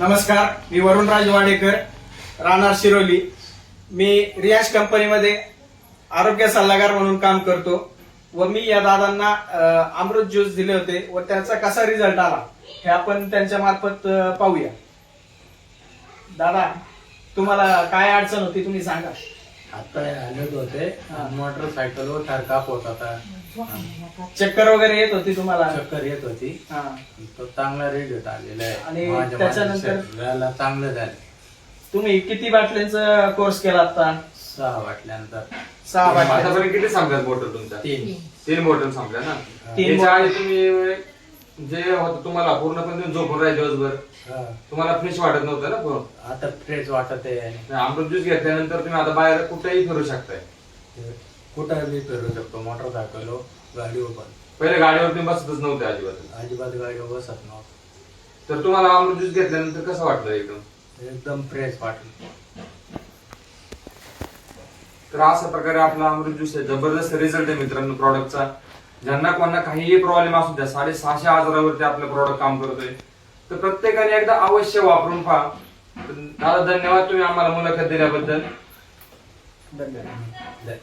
नमस्कार मी वरुणराज वाडेकर राहणार शिरोली. मी रियाज कंपनीमध्ये आरोग्य सल्लागार म्हणून काम करतो व मी या दादांना अमृत ज्यूस दिले होते व त्याचा कसा रिझल्ट आला हे आपण त्यांच्या मार्फत पाहूया. दादा तुम्हाला काय अडचण होती तुम्ही सांगा. आता आलेच होते. मोटरसायकलवर ठरकाप होत होता. चक्कर वगैरे येत होती तुम्हाला? चक्कर येत होती. हा. तो चांगला रिझल्ट आलेला आणि आहे माझ्या त्याच्यानंतर? शरीराला चांगलं झालं. तुम्ही किती बाटल्यांचा कोर्स केला आता? सहा वाटल्यानंतर सहा बाटल्या. आतापर्यंत किती संपल्यात बॉटल तुमच्या? तीन. तीन बॉटल संपल्या ना? तीन याच्या bottle. आधी तुम्ही जे होतं तुम्हाला पूर्णपणे तुम्ही झोपून राहिले दिवसभर. हा. तुम्हाला फ्रेश वाटत नव्हतं ना पूर्ण? आता फ्रेश वाटत आहे नाही, अमृत ज्यूस घेतल्यानंतर तुम्ही आता बाहेर कुठेही फिरू शकताय. कुठं बी फिरू शकतो मोटरसायकलवर गाडीवर पण पहिले गाडीवर तुम्ही बसतच नव्हते अजिबात. अजिबात गाडीवर बसत नव्हतं. तर तुम्हाला अमृत ज्यूस घेतल्यानंतर कसं वाटलं एकदम? एकदम फ्रेश वाटलं. तर अशा प्रकारे आपला अमृत ज्यूस आहे जबरदस्त रिझल्ट आहे मित्रांनो प्रॉडक्टचा ज्यांना कोणा काहीही प्रॉब्लेम असू द्या साडेसहाशे हजारावरती आपलं प्रॉडक्ट काम करतोय. तर प्रत्येकाने एकदा अवश्य वापरून पहा. तर दादा धन्यवाद तुम्ही आम्हाला मुलाखत दिल्याबद्दल. धन्यवाद धन्यवाद.